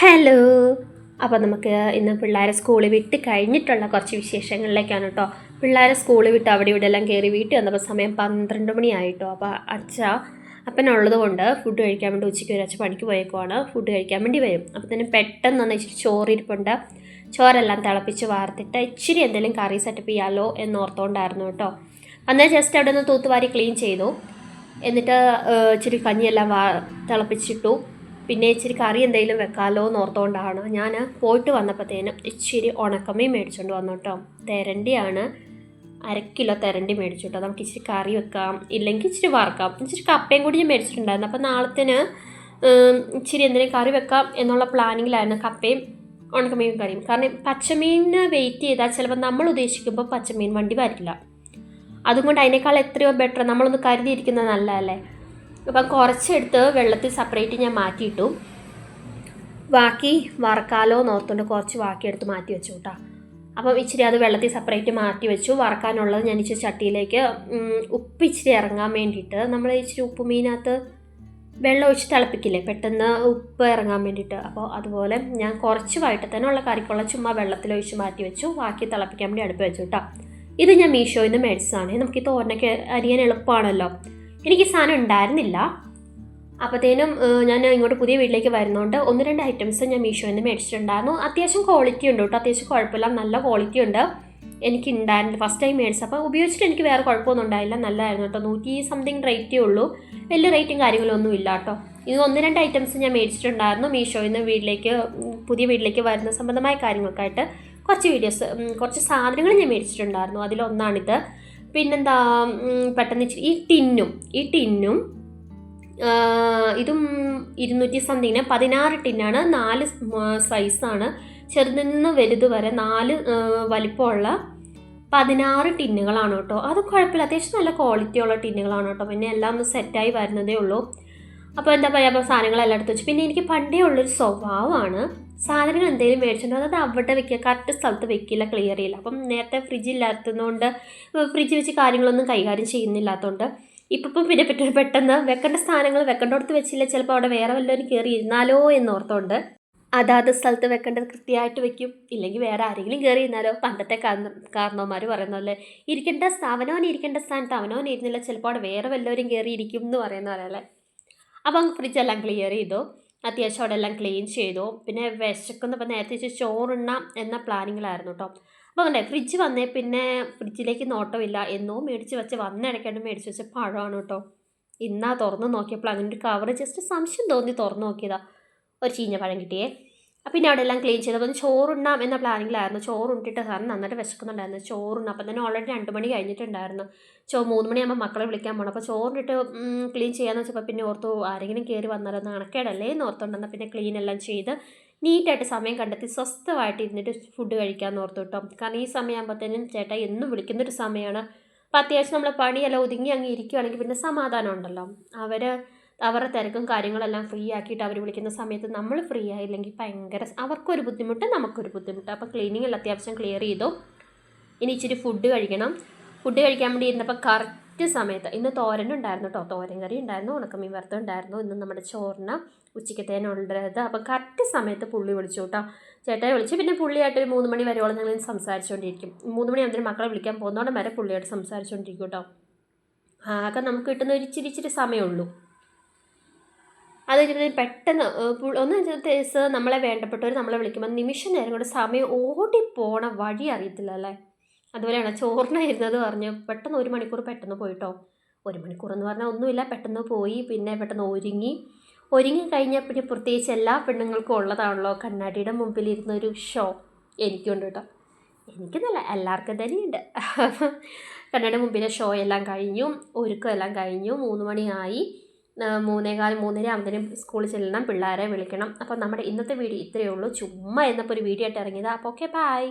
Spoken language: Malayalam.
ഹലോ. അപ്പോൾ നമുക്ക് ഇന്ന് പിള്ളേരെ സ്കൂളിൽ വിട്ട് കഴിഞ്ഞിട്ടുള്ള കുറച്ച് വിശേഷങ്ങളിലേക്കാണ് കേട്ടോ പിള്ളേരെ സ്കൂളിൽ വിട്ട് അവിടെ ഇവിടെ എല്ലാം കയറി വീട്ടിൽ വന്നപ്പോൾ സമയം പന്ത്രണ്ട് മണിയായിട്ടോ. അപ്പോൾ അച്ഛ അപ്പനുള്ളത് കൊണ്ട് ഫുഡ് കഴിക്കാൻ വേണ്ടി ഉച്ചയ്ക്ക് ഒരു അച്ഛ പണിക്ക് പോയേക്കുവാണ്. ഫുഡ് കഴിക്കാൻ വേണ്ടി വരും. അപ്പോൾ തന്നെ പെട്ടെന്ന് ഒന്ന് ഇച്ചിരി ചോറിരിപ്പുണ്ട്. ചോറെല്ലാം തിളപ്പിച്ച് വാർത്തിട്ട് ഇച്ചിരി എന്തെങ്കിലും കറി സെറ്റപ്പ് ചെയ്യാമല്ലോ എന്നോർത്തോണ്ടായിരുന്നു കേട്ടോ അന്നേരം ജസ്റ്റ് അവിടെ നിന്ന് തൂത്തുവാരി ക്ലീൻ ചെയ്തു. എന്നിട്ട് ഇച്ചിരി കഞ്ഞിയെല്ലാം വാ തിളപ്പിച്ചിട്ടു. പിന്നെ ഇച്ചിരി കറി എന്തെങ്കിലും വെക്കാമല്ലോ എന്ന് ഓർത്തുകൊണ്ടാണ് ഞാൻ പോയിട്ട് വന്നപ്പോഴത്തേനും ഇച്ചിരി ഉണക്കമീൻ മേടിച്ചുകൊണ്ട് വന്നു കേട്ടോ തെരണ്ടിയാണ്. അര കിലോ തെരണ്ടി മേടിച്ചു കേട്ടോ നമുക്ക് ഇച്ചിരി കറി വെക്കാം. ഇല്ലെങ്കിൽ ഇച്ചിരി വറക്കാം. ഇച്ചിരി കപ്പയും കൂടി ഞാൻ മേടിച്ചിട്ടുണ്ടായിരുന്നു. അപ്പോൾ നാളത്തിന് ഇച്ചിരി എന്തെങ്കിലും കറി വെക്കാം എന്നുള്ള പ്ലാനിങ്ങിലായിരുന്നു കപ്പയും ഉണക്കമീൻ കറിയും. കാരണം പച്ചമീനിന് വെയിറ്റ് ചെയ്താൽ ചിലപ്പോൾ നമ്മൾ ഉദ്ദേശിക്കുമ്പോൾ പച്ചമീൻ വണ്ടി വരില്ല. അതുകൊണ്ട് അതിനേക്കാൾ എത്രയോ ബെറ്റർ നമ്മളൊന്ന് കരുതിയിരിക്കുന്നത് നല്ലതല്ലേ? അപ്പം കുറച്ചെടുത്ത് വെള്ളത്തിൽ സെപ്പറേറ്റ് ഞാൻ മാറ്റിയിട്ടു. ബാക്കി വറക്കാലോ എന്നോർത്തുകൊണ്ട് കുറച്ച് ബാക്കി എടുത്ത് മാറ്റി വെച്ചു കേട്ടോ അപ്പം ഇച്ചിരി അത് വെള്ളത്തിൽ സെപ്പറേറ്റ് മാറ്റി വെച്ചു. വറക്കാനുള്ളത് ഞാൻ ഇച്ചിരി ചട്ടിയിലേക്ക് ഉപ്പ് ഇച്ചിരി ഇറങ്ങാൻ വേണ്ടിയിട്ട് നമ്മൾ ഇച്ചിരി ഉപ്പ് മീനകത്ത് വെള്ളം ഒഴിച്ച് തിളപ്പിക്കില്ലേ? പെട്ടെന്ന് ഉപ്പ് ഇറങ്ങാൻ വേണ്ടിയിട്ട്. അപ്പോൾ അതുപോലെ ഞാൻ കുറച്ച് വൈകിട്ടത്തേനുള്ള കറിക്കുള്ള ചുമ്മാ വെള്ളത്തിലൊഴിച്ച് മാറ്റി വെച്ചു. ബാക്കി തിളപ്പിക്കാൻ വേണ്ടി അടുപ്പ് വെച്ചു കേട്ടോ ഇത് ഞാൻ മീഷോയിൽ നിന്ന് മേടിച്ചതാണ്. നമുക്ക് ഈ തോരനൊക്കെ അരിയാൻ എളുപ്പമാണല്ലോ. എനിക്ക് സാധനം ഉണ്ടായിരുന്നില്ല. അപ്പോഴത്തേനും ഞാൻ ഇങ്ങോട്ട് പുതിയ വീട്ടിലേക്ക് വരുന്നതുകൊണ്ട് ഒന്ന് രണ്ട് ഐറ്റംസ് ഞാൻ മീഷോയിൽ നിന്ന് മേടിച്ചിട്ടുണ്ടായിരുന്നു. അത്യാവശ്യം ക്വാളിറ്റി ഉണ്ട് കേട്ടോ. അത്യാവശ്യം കുഴപ്പമില്ല. നല്ല ക്വാളിറ്റി ഉണ്ട്. എനിക്ക് ഉണ്ടായിരുന്നില്ല ഫസ്റ്റ് ടൈം മേടിച്ചത് അപ്പോൾ ഉപയോഗിച്ചിട്ട് എനിക്ക് വേറെ കുഴപ്പമൊന്നും ഉണ്ടായില്ല. നല്ലതായിരുന്നു കേട്ടോ. നൂറ്റി സംതിങ് റേറ്റേ ഉള്ളൂ. വലിയ റേറ്റും കാര്യങ്ങളൊന്നും ഇല്ല കേട്ടോ. ഇത് ഒന്ന് രണ്ട് ഐറ്റംസ് ഞാൻ മേടിച്ചിട്ടുണ്ടായിരുന്നു മീഷോയിൽ നിന്ന് വീട്ടിലേക്ക് പുതിയ വീട്ടിലേക്ക് വരുന്ന സംബന്ധമായ കാര്യങ്ങൾക്കായിട്ട് കുറച്ച് വീഡിയോസ് കുറച്ച് സാധനങ്ങൾ ഞാൻ മേടിച്ചിട്ടുണ്ടായിരുന്നു. അതിലൊന്നാണിത്. പിന്നെന്താ പെട്ടെന്ന് ഈ ടിന്നും ഈ ടിന്നും ഇതും ഇരുന്നൂറ്റി സംതിങ്ങിന് പതിനാറ് ടിന്നാണ് നാല് സൈസാണ്. ചെറുതിൽ നിന്ന് വലുത് വരെ നാല് വലിപ്പമുള്ള പതിനാറ് ടിന്നുകളാണ് കേട്ടോ. അത് കുഴപ്പമില്ല. അത്യാവശ്യം നല്ല ക്വാളിറ്റി ഉള്ള ടിന്നുകളാണ് കേട്ടോ. പിന്നെ എല്ലാം ഒന്ന് സെറ്റായി വരുന്നതേ ഉള്ളൂ. അപ്പോൾ എന്താ പറയുക അപ്പോൾ സാധനങ്ങളെല്ലാം എടുത്ത് വെച്ചു. പിന്നെ എനിക്ക് പണ്ടേ ഉള്ളൊരു സ്വഭാവമാണ് സാധനങ്ങൾ എന്തെങ്കിലും മേടിച്ചിട്ടുണ്ടോ? അത് അവിടെ വെക്കുക കറക്റ്റ് സ്ഥലത്ത് വെക്കില്ല ക്ലിയർ ചെയ്യില്ല. അപ്പം നേരത്തെ ഫ്രിഡ്ജ് ഇല്ലാത്തതുകൊണ്ട് ഫ്രിഡ്ജ് വെച്ച് കാര്യങ്ങളൊന്നും കൈകാര്യം ചെയ്യുന്നില്ലാത്തതുകൊണ്ട് ഇപ്പം ഇപ്പം പിന്നെ പെട്ടെന്ന് പെട്ടെന്ന് വെക്കേണ്ട സ്ഥാനങ്ങൾ വെക്കേണ്ടടുത്ത് വെച്ചില്ല. ചിലപ്പോൾ അവിടെ വേറെ വല്ലവരും കയറി ഇരുന്നാലോ എന്നോർത്തോണ്ട്. അതാത് സ്ഥലത്ത് വെക്കേണ്ടത് കൃത്യമായിട്ട് വെക്കും. ഇല്ലെങ്കിൽ വേറെ ആരെങ്കിലും കയറി ഇരുന്നാലോ. പണ്ടത്തെ കാരണവന്മാർ പറയുന്ന പോലെ ഇരിക്കേണ്ട അവനവൻ ഇരിക്കേണ്ട സ്ഥാനത്ത് അവനവൻ ഇരുന്നില്ല. ചിലപ്പോൾ അവിടെ വേറെ വല്ലവരും കയറി ഇരിക്കും എന്ന് പറയുന്ന പോലെ അപ്പം ഫ്രിഡ്ജെല്ലാം ക്ലിയർ ചെയ്തു. അത്യാവശ്യം അവിടെ എല്ലാം ക്ലീൻ ചെയ്തു. പിന്നെ വിശക്കുന്നപ്പോൾ നേരത്തെ ചോറുണ്ണാം എന്ന പ്ലാനിങ്ങിലായിരുന്നു കേട്ടോ അപ്പോൾ അങ്ങനെ ഫ്രിഡ്ജ് വന്നേ പിന്നെ ഫ്രിഡ്ജിലേക്ക് നോട്ടമില്ല. എന്നോ മേടിച്ച് വെച്ച് വന്നിടയ്ക്കാണ്ട് മേടിച്ച് വെച്ച പഴമാണ് കേട്ടോ ഇന്നാ തുറന്ന് നോക്കിയപ്പോൾ അങ്ങനെ ഒരു കവർ ജസ്റ്റ് സംശയം തോന്നി തുറന്ന് നോക്കിയതാ. ഒരു ചീഞ്ഞ പഴം കിട്ടിയേ. പിന്നെ അവിടെ എല്ലാം ക്ലീൻ ചെയ്ത്. അപ്പം ചോറുണ്ണാം എന്ന പ്ലാനിങ്ങിലായിരുന്നു ചോറുണ്ടിട്ട് സാറിന് നന്നായിട്ട് വിശക്കുന്നുണ്ടായിരുന്നു. ചോറുണ്ണാം. അപ്പം തന്നെ ഓൾറെഡി രണ്ട് മണി കഴിഞ്ഞിട്ടുണ്ടായിരുന്നു. ചോ മൂന്ന് മണിയാകുമ്പോൾ മക്കളെ വിളിക്കാൻ പോകണം അപ്പോൾ ചോറിട്ട് ക്ലീൻ ചെയ്യാന്ന് വെച്ചപ്പോൾ പിന്നെ ഓർത്തു ആരെങ്കിലും കയറി വന്നാലോ നണക്കേടല്ലേ എന്ന് ഓർത്തുണ്ടെന്ന് പിന്നെ ക്ലീൻ എല്ലാം ചെയ്ത് നീറ്റായിട്ട് സമയം കണ്ടെത്തി സ്വസ്ഥമായിട്ട് ഇരുന്നിട്ട് ഫുഡ് കഴിക്കാമെന്ന് ഓർത്തു കേട്ടോ. കാരണം ഈ സമയമാകുമ്പോഴത്തേനും ചേട്ടാ എന്നും വിളിക്കുന്നൊരു സമയമാണ് അപ്പോൾ അത്യാവശ്യം നമ്മൾ പണിയെല്ലാം ഒതുങ്ങി അങ്ങ് ഇരിക്കുകയാണെങ്കിൽ പിന്നെ സമാധാനം ഉണ്ടല്ലോ. അവർ അവരുടെ തിരക്കും കാര്യങ്ങളെല്ലാം ഫ്രീ ആക്കിയിട്ട് അവർ വിളിക്കുന്ന സമയത്ത് നമ്മൾ ഫ്രീ ആയില്ലെങ്കിൽ ഭയങ്കര അവർക്കൊരു ബുദ്ധിമുട്ട് നമുക്കൊരു ബുദ്ധിമുട്ട്. അപ്പോൾ ക്ലീനിങ് എല്ലാം അത്യാവശ്യം ക്ലിയർ ചെയ്തു. ഇനി ഇച്ചിരി ഫുഡ് കഴിക്കണം. ഫുഡ് കഴിക്കാൻ വേണ്ടി ഇരുന്നപ്പോൾ കറക്റ്റ് സമയത്ത് ഇന്ന് തോരൻ ഉണ്ടായിരുന്നു കേട്ടോ തോരൻ കറി ഉണ്ടായിരുന്നു ഉണക്കമീൻ വറുത്തം ഉണ്ടായിരുന്നു. ഇന്ന് നമ്മുടെ ചോറിന് ഉച്ചയ്ക്കത്തേനുള്ളത് അപ്പോൾ കറക്റ്റ് സമയത്ത് പുള്ളി വിളിച്ചു കേട്ടോ ചേട്ടായി വിളിച്ച് പിന്നെ പുള്ളിയായിട്ട് ഒരു മൂന്ന് മണി വരെയോളം ഞങ്ങൾ സംസാരിച്ചുകൊണ്ടിരിക്കും മൂന്ന് മണി അതിന് മക്കളെ വിളിക്കാൻ പോകുന്നോടം വരെ പുള്ളിയായിട്ട് സംസാരിച്ചുകൊണ്ടിരിക്കും കേട്ടോ ആകെ നമുക്ക് കിട്ടുന്ന ഒരു ഇച്ചിരി ഇച്ചിരി സമയമുള്ളൂ അത് കഴിഞ്ഞിട്ട് പെട്ടെന്ന് ഒന്ന് നമ്മളെ വേണ്ടപ്പെട്ടവർ നമ്മളെ വിളിക്കുമ്പോൾ നിമിഷ നേരം കൊണ്ട് സമയം ഓടിപ്പോണ വഴി അറിയത്തില്ല അല്ലേ? അതുപോലെയാണ് ചോറിനായിരുന്നത് പറഞ്ഞ് പെട്ടെന്ന് ഒരു മണിക്കൂർ പെട്ടെന്ന് പോയിട്ടോ. ഒരു മണിക്കൂർ എന്ന് പറഞ്ഞാൽ ഒന്നുമില്ല പെട്ടെന്ന് പോയി പിന്നെ പെട്ടെന്ന് ഒരുങ്ങി. ഒരുങ്ങി കഴിഞ്ഞാൽ പിന്നെ പ്രത്യേകിച്ച് എല്ലാ പെണ്ണുങ്ങൾക്കും ഉള്ളതാണല്ലോ കണ്ണാടിയുടെ മുമ്പിലിരുന്ന ഒരു ഷോ. എനിക്കുണ്ട് കേട്ടോ. എനിക്കെന്നല്ല എല്ലാവർക്കും തന്നെയുണ്ട്. കണ്ണാടി മുമ്പിലെ ഷോ എല്ലാം കഴിഞ്ഞു ഒരുക്കം എല്ലാം കഴിഞ്ഞു മൂന്ന് മണിയായി. മൂന്നേകാൽ മൂന്നര ആകുമ്പോഴത്തേനും സ്കൂളിൽ ചെല്ലണം പിള്ളേരെ വിളിക്കണം. അപ്പോൾ നമ്മുടെ ഇന്നത്തെ വീഡിയോ ഇത്രയേ ഉള്ളൂ. ചുമ്മാ എന്നപ്പോൾ ഒരു വീഡിയോ ആയിട്ട് ഇറങ്ങിയത്. അപ്പോൾ ഓക്കെ ബൈ